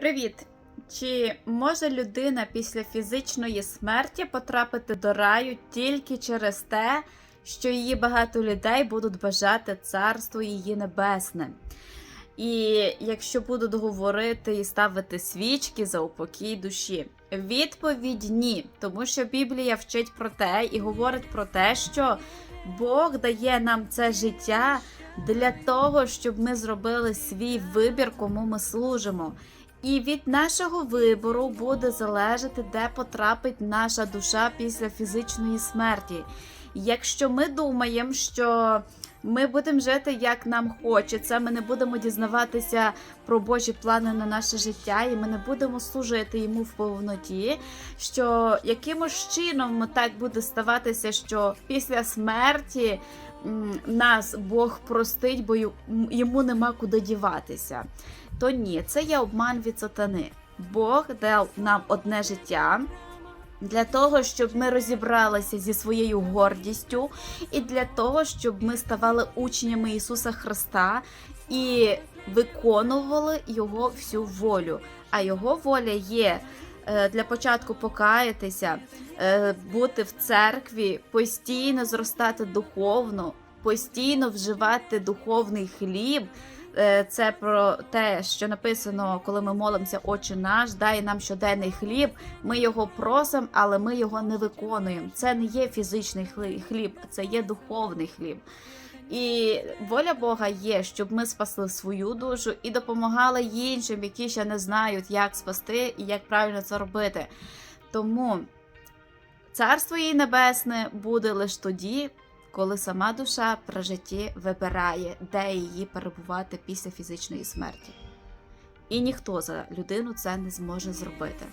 Привіт! Чи може людина після фізичної смерті потрапити до раю тільки через те, що її багато людей будуть бажати царство її небесне? І якщо будуть говорити і ставити свічки за упокій душі? Відповідь ні, тому що Біблія вчить про те і говорить про те, що Бог дає нам це життя для того, щоб ми зробили свій вибір, кому ми служимо. І від нашого вибору буде залежати, де потрапить наша душа після фізичної смерті. Якщо ми думаємо, що ми будемо жити як нам хочеться, ми не будемо дізнаватися про Божі плани на наше життя, і ми не будемо служити йому в повноті, що якимось чином так буде ставатися, що після смерті нас Бог простить, бо йому нема куди діватися то ні, це є обман від сатани. Бог дав нам одне життя для того, щоб ми розібралися зі своєю гордістю, і для того, щоб ми ставали учнями Ісуса Христа і виконували Його всю волю. А Його воля є. е, Для початку покаятися, е, бути в церкві, постійно зростати духовно, постійно вживати духовний хліб, це про те, що написано, коли ми молимося, Отче наш, дай нам щоденний хліб. Ми його просимо, але ми його не виконуємо. Це не є фізичний хліб, це є духовний хліб. І воля Бога є, щоб ми спасли свою душу і допомагали іншим, які ще не знають, як спасти і як правильно це робити. Тому царство її небесне буде лише тоді, коли сама душа при житті вибирає, де її перебувати після фізичної смерті. І ніхто за людину це не зможе зробити.